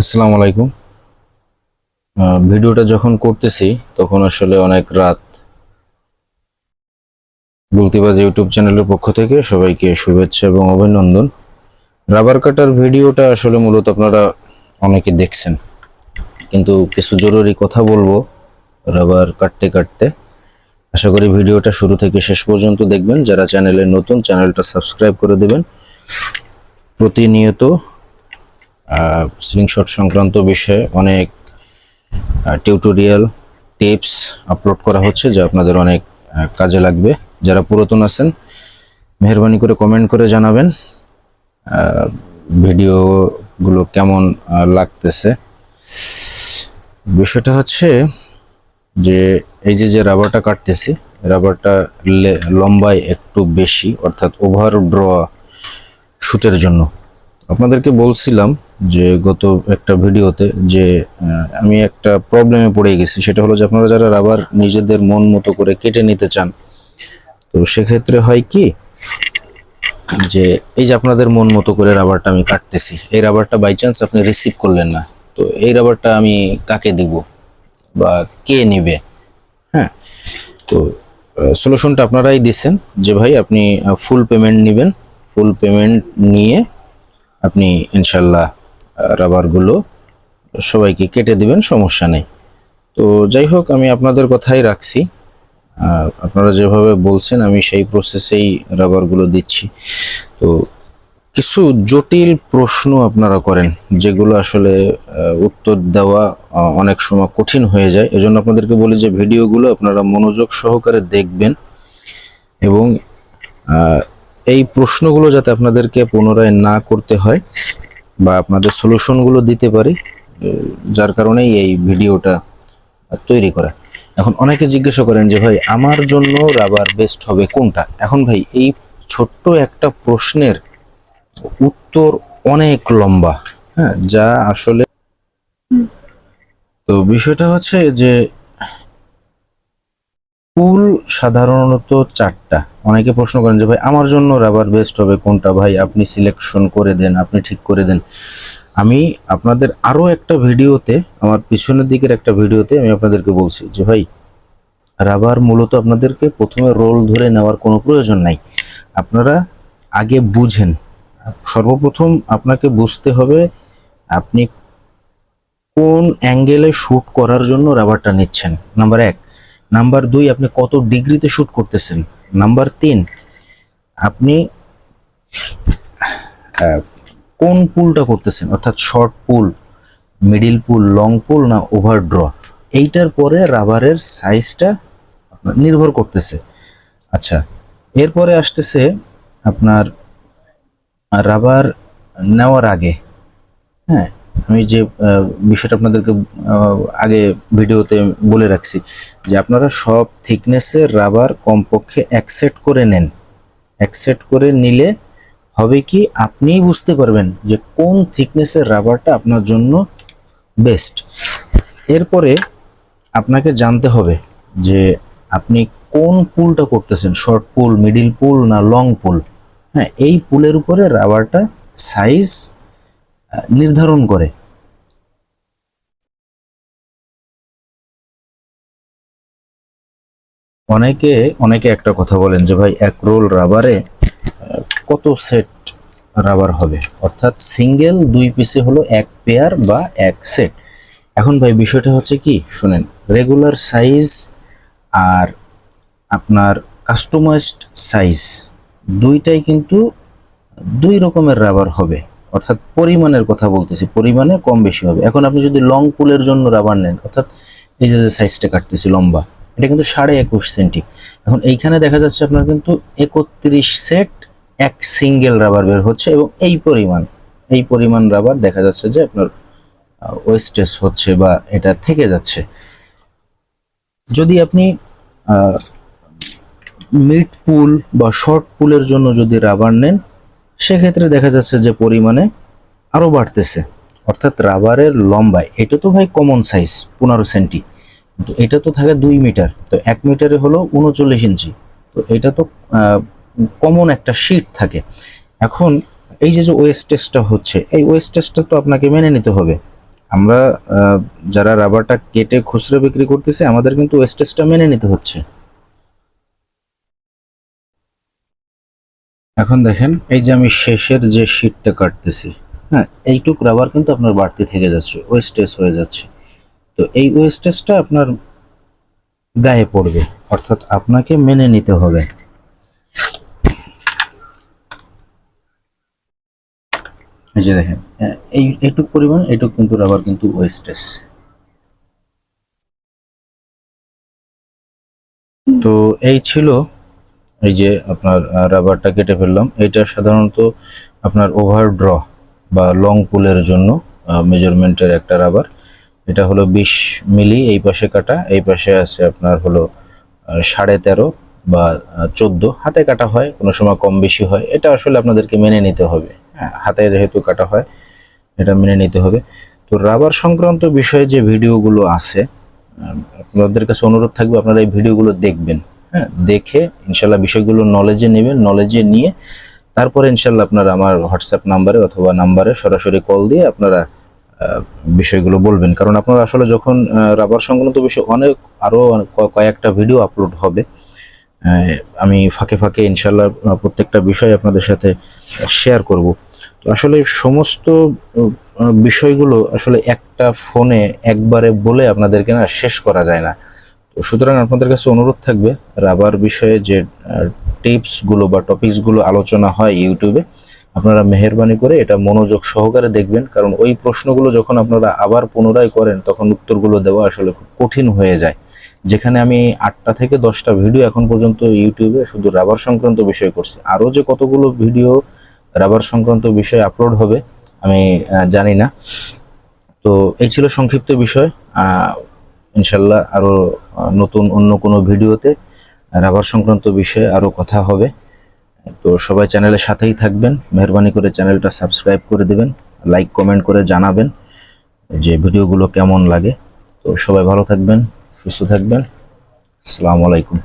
আসসালামু আলাইকুম। ভিডিওটা যখন করতেছি, তখন আসলে অনেক রাত। গুলতিবাজ ইউটিউব চ্যানেলের পক্ষ থেকে সবাইকে শুভেচ্ছা এবং অভিনন্দন। রাবার কাটার ভিডিওটা আসলে মূলত আপনারা অনেকে দেখছেন। কিন্তু কিছু জরুরি কথা বলব রাবার কাটতে কাটতে। আশা করি ভিডিওটা শুরু থেকে শেষ পর্যন্ত দেখবেন। যারা চ্যানেলে নতুন, চ্যানেলটা সাবস্ক্রাইব করে দেবেন। প্রতিনিয়ত স্ক্রিনশট সংক্রান্ত বিষয়ে অনেক টিউটোরিয়াল টিপস আপলোড করা হচ্ছে যা আপনাদের অনেক কাজে লাগবে। যারা পুরাতন আছেন, মেহরবানি করে কমেন্ট করে জানাবেন ভিডিওগুলো কেমন লাগতেছে। বিষয়টা হচ্ছে যে, এই যে যে রাবারটা কাটতেছি রাবারটা লম্বায় একটু বেশি, অর্থাৎ ওভার ড্র শুটের জন্য। আপনাদেরকে বলছিলাম যে গত একটা ভিডিওতে যে আমি একটা প্রবলেমে পড়ে গেছি। সেটা হলো যে আপনারা যারা রাবার নিজেদের মন মতো করে কেটে নিতে চান, তো সেক্ষেত্রে হয় কি যে, এই যে আপনাদের মন মতো করে রাবারটা আমি কাটতেছি, এই রাবারটা বাই চান্স আপনি রিসিভ করলেন না, তো এই রাবারটা আমি কাকে দিব বা কে নেবে? হ্যাঁ তো সলিউশনটা আপনারাই দিচ্ছেন যে ভাই আপনি ফুল পেমেন্ট নেবেন ফুল পেমেন্ট নিয়ে আপনি ইনশাল্লাহ রাবারগুলো সবাইকে কেটে দিবেন, সমস্যা নেই। তো যাই হোক, আমি আপনাদের কথাই রাখছি। আপনারা যেভাবে বলছেন, আমি সেই প্রসেসেই রাবারগুলো দিচ্ছি। তো কিছু জটিল প্রশ্ন আপনারা করেন, যেগুলো আসলে উত্তর দেওয়া অনেক সময় কঠিন হয়ে যায়। এজন্য আপনাদেরকে বলি যে, ভিডিওগুলো আপনারা মনোযোগ সহকারে দেখবেন এবং এই প্রশ্নগুলো যাতে আপনাদেরকে পুনরায় না করতে হয় বা আপনাদের সলিউশনগুলো দিতে পারি যার কারণেই এই ভিডিওটা তৈরি করা। এখন অনেকে জিজ্ঞাসা করেন যে, ভাই, আমার জন্য রাবার বেস্ট হবে কোনটা? এখন ভাই, এই ছোট্ট একটা প্রশ্নের উত্তর অনেক লম্বা হ্যাঁ যা আসলে তো বিষয়টা হচ্ছে যে, পুল সাধারণত চারটা। অনেকে প্রশ্ন করেন যে, ভাই, আমার জন্য রাবার বেস্ট হবে কোনটা? ভাই, আপনি সিলেকশন করে দেন, আপনি ঠিক করে দেন। আমি আপনাদের আরও একটা ভিডিওতে, আমার পিছনের দিকের একটা ভিডিওতে আমি আপনাদেরকে বলছি যে, ভাই রাবার মূলত আপনাদেরকে প্রথমে রোল ধরে নেওয়ার কোনো প্রয়োজন নাই। আপনারা আগে বুঝেন। সর্বপ্রথম আপনাকে বুঝতে হবে আপনি কোন অ্যাঙ্গেলে শ্যুট করার জন্য রাবারটা নিচ্ছেন। নাম্বার এক। নাম্বার দুই, আপনি কত ডিগ্রিতে শ্যুট করতেছেন? নাম্বার তিন, আপনি কোন পুলটা করতেছেন? অর্থাৎ short pull middle pull long pull না ওভার ড্র এইটার পরে রাবারের সাইজটা নির্ভর করতেছে। আচ্ছা এরপরে আসতেছে আপনার রাবার নেওয়ার আগে হ্যাঁ আমি যে বিষয়টা আপনাদেরকে আগে ভিডিওতে বলে রাখছি, যে আপনারা সব থিকনেসের রাবার কমপক্ষে এক সেট করে নেন। এক সেট করে নিলে হবে কি, আপনিই বুঝতে পারবেন যে কোন থিকনেসের রাবারটা আপনার জন্য বেস্ট। এরপরে আপনাকে জানতে হবে যে আপনি কোন পুলটা করতেছেন, শর্ট পুল, মিডিল পুল না লং পুল? হ্যাঁ এই পুলের উপরে রাবারটা সাইজ নির্ধারণ করে। অনেকে অনেকে একটা কথা বলেন যে, ভাই, এক রোল রাবারে কত সেট রাবার হবে? অর্থাৎ সিঙ্গেল দুই পিসে হলো এক পেয়ার বা এক সেট। এখন ভাই, বিষয়টা হচ্ছে কি? শুনেন, রেগুলার সাইজ আর আপনার কাস্টমাইজড সাইজ দুইটাই কিন্তু দুই রকমের রাবার হবে। অর্থাৎ পরিমাণের কথা বলতেছি, পরিমাণে কম বেশি হবে। এখন আপনি যদি লং পুলের জন্য রাবার নেন, অর্থাৎ এই যে সাইজটা কাটতেছি লম্বা, এটা কিন্তু সাড়ে একুশ সেন্টি এখন এইখানে দেখা যাচ্ছে আপনার কিন্তু একত্রিশ সেট এক সিঙ্গেল রাবার বের হচ্ছে এবং এই পরিমাণ এই পরিমাণ রাবার দেখা যাচ্ছে যে আপনার ওয়েস্টেজ হচ্ছে বা এটা থেকে যাচ্ছে। যদি আপনি মিড পুল বা শর্ট পুলের জন্য যদি রাবার নেন সেক্ষেত্রে দেখা যাচ্ছে যে পরিমাণে আরও বাড়তেছে। অর্থাৎ রাবারের লম্বায় এটা তো ভাই কমন সাইজ পনেরো সেন্টি কিন্তু এটা তো থাকে দুই মিটার তো এক মিটারে হলো উনচল্লিশ ইঞ্চি তো এটা তো কমন একটা শিট থাকে। এখন এই যে যে ওয়েস্টেজটা হচ্ছে, এই ওয়েস্টেজটা তো আপনাকে মেনে নিতে হবে। আমরা যারা রাবারটা কেটে খুচরো বিক্রি করতেছে, আমাদের কিন্তু ওয়েস্টেজটা মেনে নিতে হচ্ছে। এখন দেখেন, এই যে আমি শেষের যে শীটটা কাটতেছি হ্যাঁ এইটুক রাবার কিন্তু আপনার বাড়তি থেকে যাচ্ছে ওয়েস্টেজ হয়ে যাচ্ছে। তো এই ওয়েস্টেজটা আপনার গায়ে পড়বে, অর্থাৎ আপনাকে মেনে নিতে হবে। এই যে দেখেন এই এইটুক পরিমাণ, এইটুক কিন্তু রাবার কিন্তু ওয়েস্টেজ তো এই ছিল এই যে আপনার রাবারটা কেটে ফেললাম। এটা সাধারণত আপনার ওভার ড্র বা লং পুলের জন্য মেজারমেন্টের একটা রাবার এটা হলো বিশ মিলি এই পাশে কাটা, এই পাশে আছে আপনার হলো সাড়ে তেরো বা চোদ্দ। হাতে কাটা হয়, কোনো সময় কম বেশি হয়। এটা আসলে আপনাদেরকে মেনে নিতে হবে। হ্যাঁ হাতে যেহেতু কাটা হয়, এটা মেনে নিতে হবে। তো রাবার সংক্রান্ত বিষয়ে যে ভিডিওগুলো আছে আপনাদের কাছে অনুরোধ থাকবে, আপনারা এই ভিডিওগুলো দেখবেন। হ্যাঁ দেখে ইনশাল্লাহ বিষয়গুলো নলেজে নেবেন নলেজে নিয়ে তারপরে ইনশাল্লাহ আপনারা আমার হোয়াটসঅ্যাপ নাম্বারে অথবা নাম্বারে সরাসরি কল দিয়ে আপনারা বিষয়গুলো বলবেন। কারণ আপনারা আসলে যখন রাবার সংক্রান্ত বিষয় অনেক আরও কয়েকটা ভিডিও আপলোড হবে। আমি ফাঁকে ফাঁকে ইনশাল্লাহ প্রত্যেকটা বিষয় আপনাদের সাথে শেয়ার করব। তো আসলে সমস্ত বিষয়গুলো আসলে একটা ফোনে একবারে বলে আপনাদেরকে না শেষ করা যায় না। তো সুতরাং আপনাদের কাছে অনুরোধ থাকবে রাবার বিষয়ে যে টিপসগুলো বা টপিকসগুলো আলোচনা হয় ইউটিউবে, আপনারা মেহরবানি করে এটা মনোযোগ সহকারে দেখবেন, কারণ ওই প্রশ্নগুলো যখন আপনারা আবার পুনরায় করেন, তখন উত্তরগুলো দেওয়া আসলে খুব কঠিন হয়ে যায়। যেখানে আমি আটটা থেকে দশটা ভিডিও এখন পর্যন্ত ইউটিউবে শুধু রাবার সংক্রান্ত বিষয় করছি। আরও যে কতগুলো ভিডিও রাবার সংক্রান্ত বিষয় আপলোড হবে, আমি জানি না। তো এই ছিল সংক্ষিপ্ত বিষয়। ইনশাল্লাহ আরও নতুন অন্য কোনো ভিডিওতে রাবার সংক্রান্ত বিষয়ে আরও কথা হবে। তো সবাই চ্যানেলের সাথেই থাকবেন। মেহরবানি করে চ্যানেলটা সাবস্ক্রাইব করে দেবেন, লাইক, কমেন্ট করে জানাবেন যে ভিডিওগুলো কেমন লাগে। তো সবাই ভালো থাকবেন, সুস্থ থাকবেন। আসসালামু আলাইকুম।